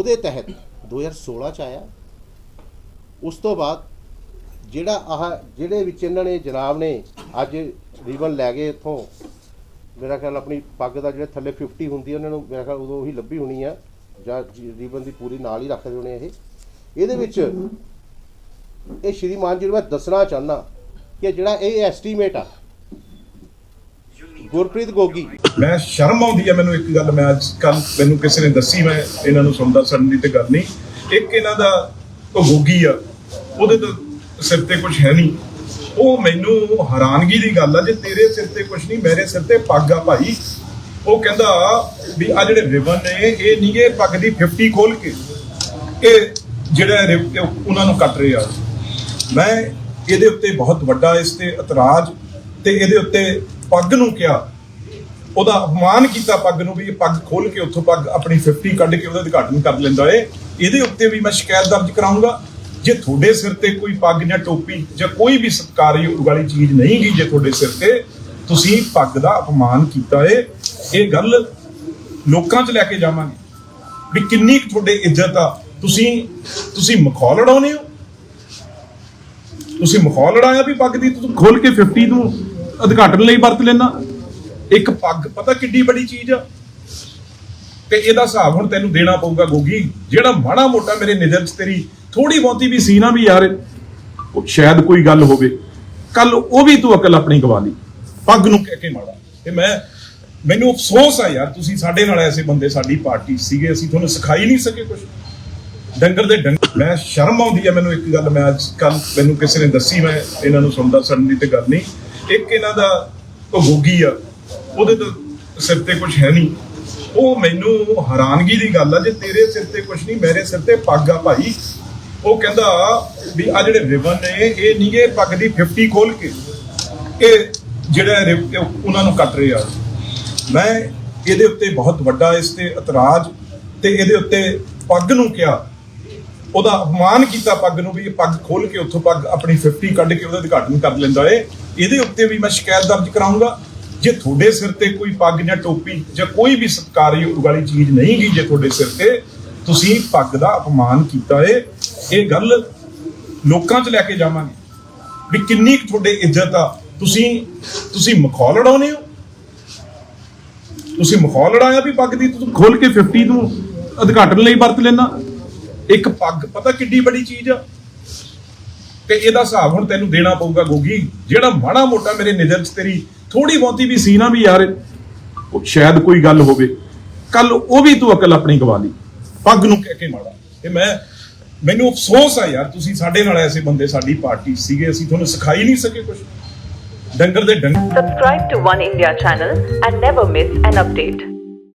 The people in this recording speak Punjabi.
ਉਹਦੇ ਤਹਿਤ 2016 ਚ ਆਇਆ। ਉਸ ਤੋਂ ਬਾਅਦ ਜਿਹੜਾ ਆਹ ਜਿਹੜੇ ਵਿੱਚ ਇਹਨਾਂ ਨੇ ਜਨਾਬ ਨੇ ਅੱਜ ਰੀਬਨ ਲੈ ਗਏ ਇੱਥੋਂ ਮੇਰਾ ਖਿਆਲ ਆਪਣੀ ਪੱਗ ਦਾ ਜਿਹੜੇ ਥੱਲੇ 50 ਹੁੰਦੀ ਉਹਨਾਂ ਨੂੰ ਮੇਰਾ ਖਿਆਲ ਉਦੋਂ ਉਹੀ ਲੱਭੀ ਹੋਣੀ ਆ ਜਾਂ ਰੀਬਨ ਦੀ ਪੂਰੀ ਨਾਲ ਹੀ ਰੱਖਦੇ ਹੋਣੇ ਇਹ। ਇਹਦੇ ਵਿੱਚ ਇਹ ਸ਼੍ਰੀਮਾਨ ਜੀ ਨੂੰ ਮੈਂ ਦੱਸਣਾ ਚਾਹੁੰਦਾ ਕਿ ਜਿਹੜਾ ਇਹ ਐਸਟੀਮੇਟ ਆ ਗੁਰਪ੍ਰੀਤ ਗੋਗੀ। ਮੈਂ ਸ਼ਰਮ ਆਉਂਦੀ ਹੈ ਮੈਨੂੰ ਇੱਕ ਗੱਲ, ਮੈਂ ਅੱਜ ਕੱਲ ਮੈਨੂੰ ਕਿਸੇ ਨੇ ਦੱਸੀ, ਮੈਂ ਇਹਨਾਂ ਨੂੰ ਸੁਣਦਾ ਸੁਣਨ ਦੀ ਤੇ ਗੱਲ ਨਹੀਂ। ਇੱਕ ਇਹਨਾਂ ਦਾ ਉਹ ਗੋਗੀ ਆ, ਉਹਦੇ ਤਾਂ ਸਿਰ ਤੇ ਕੁਝ ਹੈ ਨਹੀਂ। ਉਹ ਮੈਨੂੰ ਹੈਰਾਨਗੀ ਦੀ ਗੱਲ ਆ, ਜੇ ਤੇਰੇ ਸਿਰ ਤੇ ਕੁਝ ਨਹੀਂ, ਮੇਰੇ ਸਿਰ ਤੇ ਪੱਗ ਆ ਭਾਈ। ਉਹ ਕਹਿੰਦਾ ਵੀ ਆ ਜਿਹੜੇ ਰਿਬਨ ਨੇ, ਇਹ ਨਹੀਂਗੇ ਪੱਗ ਦੀ 50 ਖੋਲ ਕੇ ਇਹ ਜਿਹੜਾ ਉਹਨਾਂ ਨੂੰ ਕੱਟ ਰਿਹਾ। ਮੈਂ ਇਹਦੇ ਉੱਤੇ ਬਹੁਤ ਵੱਡਾ ਇਸ ਤੇ ਇਤਰਾਜ਼ ਤੇ ਇਹਦੇ ਉੱਤੇ ਪੱਗ ਨੂੰ ਕਿਹਾ। ਉਹਦਾ ਅਪਮਾਨ ਕੀਤਾ ਪੱਗ ਨੂੰ ਵੀ ਇਹ ਪੱਗ ਖੋਲ ਕੇ ਉੱਥੋਂ ਪੱਗ ਆਪਣੀ 50 ਕੱਢ ਕੇ ਉਹਦਾ ਉਦਘਾਟਨ ਕਰ ਲੈਂਦਾ ਏ। ਇਹਦੇ ਉੱਤੇ ਵੀ ਮੈਂ ਸ਼ਿਕਾਇਤ ਦਰਜ ਕਰਾਉਂਗਾ। ਜੇ ਤੁਹਾਡੇ ਸਿਰ ਤੇ ਕੋਈ ਪੱਗ ਜਾਂ ਟੋਪੀ ਜਾਂ ਕੋਈ ਵੀ ਸਤਿਕਾਰਯੋਗ ਵਾਲੀ ਚੀਜ਼ ਨਹੀਂ ਗਈ ਜੇ ਤੁਹਾਡੇ ਸਿਰ ਤੇ, ਤੁਸੀਂ ਪੱਗ ਦਾ ਅਪਮਾਨ ਕੀਤਾ ਏ। ਇਹ ਗੱਲ ਲੋਕਾਂ 'ਚ ਲੈ ਕੇ ਜਾਵਾਂਗੇ ਵੀ ਕਿੰਨੀ ਕੁ ਤੁਹਾਡੇ ਇੱਜ਼ਤ ਆ। ਤੁਸੀਂ ਤੁਸੀਂ ਮਖੌਲ ਉਡਾਉਂਦੇ ਹੋ? ਤੁਸੀਂ ਮਖੌਲ ਲੜਾਇਆ ਵੀ ਪੱਗ ਦੀ ਤੂੰ ਖੋਲ ਕੇ 50 ਨੂੰ ਉਦਘਾਟਨ ਲਈ ਵਰਤ ਲੈਣਾ ਇੱਕ ਪੱਗ, ਪਤਾ ਕਿੱਡੀ ਬੜੀ ਚੀਜ਼ ਆ? ਤੇ ਇਹਦਾ ਹਿਸਾਬ ਹੁਣ ਤੈਨੂੰ ਦੇਣਾ ਪਊਗਾ ਗੋਗੀ, ਜਿਹੜਾ ਮਾੜਾ ਮੋਟਾ ਮੇਰੇ ਨਜ਼ਰ 'ਚ ਤੇਰੀ ਥੋੜੀ ਬਹੁਤੀ ਵੀ ਸੀ ਨਾ ਵੀ ਯਾਰ ਸ਼ਾਇਦ ਕੋਈ ਗੱਲ ਹੋਵੇ। ਕੱਲ ਉਹ ਵੀ ਤੂੰ ਅਕਲ ਆਪਣੀ ਗਵਾ ਲਈ। ਪੱਗ ਨੂੰ ਕਹਿ ਕੇ ਮਾੜਾ। ਤੇ ਮੈਂ, ਮੈਨੂੰ ਅਫਸੋਸ ਆ ਯਾਰ, ਤੁਸੀਂ ਸਾਡੇ ਨਾਲ ਐਸੇ ਬੰਦੇ, ਸਾਡੀ ਪਾਰਟੀ ਸੀਗੇ, ਅਸੀਂ ਤੁਹਾਨੂੰ ਸਿਖਾਈ ਨਹੀਂ ਸਕੇ ਕੁਝ ਡੰਗਰ ਦੇ ਡੰਗਰ ਮੈਂ ਸ਼ਰਮ ਆਉਂਦੀ ਹੈ ਮੈਨੂੰ ਇੱਕ ਗੱਲ, ਮੈਂ ਅੱਜ ਕੱਲ ਮੈਨੂੰ ਕਿਸੇ ਨੇ ਦੱਸੀ, ਮੈਂ ਇਹਨਾਂ ਨੂੰ ਸੁਣਦਾ, ਸੁਣਨ ਦੀ ਤੇ ਗੱਲ ਨਹੀਂ। ਇੱਕ ਇਹਨਾਂ ਦਾ ਉਹ ਆ, ਉਹਦੇ ਤਾਂ ਸਿਰ ਤੇ ਕੁਝ ਹੈ ਨਹੀਂ। ਉਹ ਮੈਨੂੰ ਹੈਰਾਨਗੀ ਦੀ ਗੱਲ ਆ ਜੇ ਤੇਰੇ ਸਿਰ ਤੇ ਕੁਝ ਨਹੀਂ, ਮੇਰੇ ਸਿਰ ਤੇ ਪੱਗ ਆ ਭਾਈ। ਉਹ ਕਹਿੰਦਾ ਵੀ ਆ ਜਿਹੜੇ ਰਿਬਨ ਨੇ, ਇਹ ਨਹੀਂ, ਇਹ ਪੱਗ ਦੀ 50 ਖੋਲ ਕੇ ਇਹ ਜਿਹੜਾ ਰਿਬ- ਉਹਨਾਂ ਨੂੰ ਕੱਟ ਰਿਹਾ। ਮੈਂ ਇਹਦੇ ਉੱਤੇ ਬਹੁਤ ਵੱਡਾ ਇਸ ਤੇ ਇਤਰਾਜ਼ ਤੇ ਇਹਦੇ ਉੱਤੇ ਪੱਗ ਨੂੰ ਕਿਹਾ। ਉਹਦਾ ਅਪਮਾਨ ਕੀਤਾ ਪੱਗ ਨੂੰ ਵੀ ਇਹ ਪੱਗ ਖੋਲ ਕੇ ਉੱਥੋਂ ਪੱਗ ਆਪਣੀ 50 ਕੱਢ ਕੇ ਉਹਦਾ ਉਦਘਾਟਨ ਕਰ ਲੈਂਦਾ ਏ। ਇਹਦੇ ਉੱਤੇ ਵੀ ਮੈਂ ਸ਼ਿਕਾਇਤ ਦਰਜ ਕਰਾਉਂਗਾ। ਜੇ ਤੁਹਾਡੇ ਸਿਰ ਤੇ ਕੋਈ ਪੱਗ ਜਾਂ ਟੋਪੀ ਜਾਂ ਕੋਈ ਵੀ ਸਤਿਕਾਰਯੋਗ ਵਾਲੀ ਚੀਜ਼ ਨਹੀਂ ਗਈ ਜੇ ਤੁਹਾਡੇ ਸਿਰ ਤੇ, ਤੁਸੀਂ ਪੱਗ ਦਾ ਅਪਮਾਨ ਕੀਤਾ ਏ। ਇਹ ਗੱਲ ਲੋਕਾਂ 'ਚ ਲੈ ਕੇ ਜਾਵਾਂਗੇ ਵੀ ਕਿੰਨੀ ਕੁ ਤੁਹਾਡੇ ਇੱਜ਼ਤ ਆ। ਤੁਸੀਂ ਤੁਸੀਂ ਮਖੌਲ ਉਡਾਉਂਦੇ ਹੋ? ਤੁਸੀਂ ਮਖੌਲ ਲੜਾਇਆ ਵੀ ਪੱਗ ਦੀ? ਤੂੰ ਖੋਲ ਕੇ 50 ਨੂੰ ਉਦਘਾਟਨ ਲਈ ਵਰਤ ਲੈਣਾ ਇੱਕ ਪੱਗ, ਪਤਾ ਕਿੱਡੀ ਬੜੀ ਚੀਜ਼ ਆ? ਤੇ ਇਹਦਾ ਹਿਸਾਬ ਹੁਣ ਤੈਨੂੰ ਦੇਣਾ ਪਊਗਾ ਗੋਗੀ, ਜਿਹੜਾ ਮਾੜਾ ਮੋਟਾ ਮੇਰੇ ਨਿਜ਼ਰ 'ਚ ਤੇਰੀ ਥੋੜੀ ਬਹੁਤੀ ਵੀ ਸੀ ਨਾ ਵੀ ਯਾਰ ਸ਼ਾਇਦ ਕੋਈ ਗੱਲ ਹੋਵੇ। ਕੱਲ ਉਹ ਵੀ ਤੂੰ ਅਕਲ ਆਪਣੀ ਗਵਾ ਲਈ। ਪੱਗ ਨੂੰ ਕਹਿ ਕੇ ਮਾੜਾ। ਤੇ ਮੈਂ, ਮੈਨੂੰ ਅਫਸੋਸ ਆ ਯਾਰ, ਤੁਸੀਂ ਸਾਡੇ ਨਾਲ ਐਸੇ ਬੰਦੇ, ਸਾਡੀ ਪਾਰਟੀ ਸੀਗੇ, ਅਸੀਂ ਤੁਹਾਨੂੰ ਸਿਖਾਈ ਨਹੀਂ ਸਕੇ ਕੁਝ ਡੰਗਰ ਦੇ ਡੰਗਰ Subscribe to One India channel and never miss an update.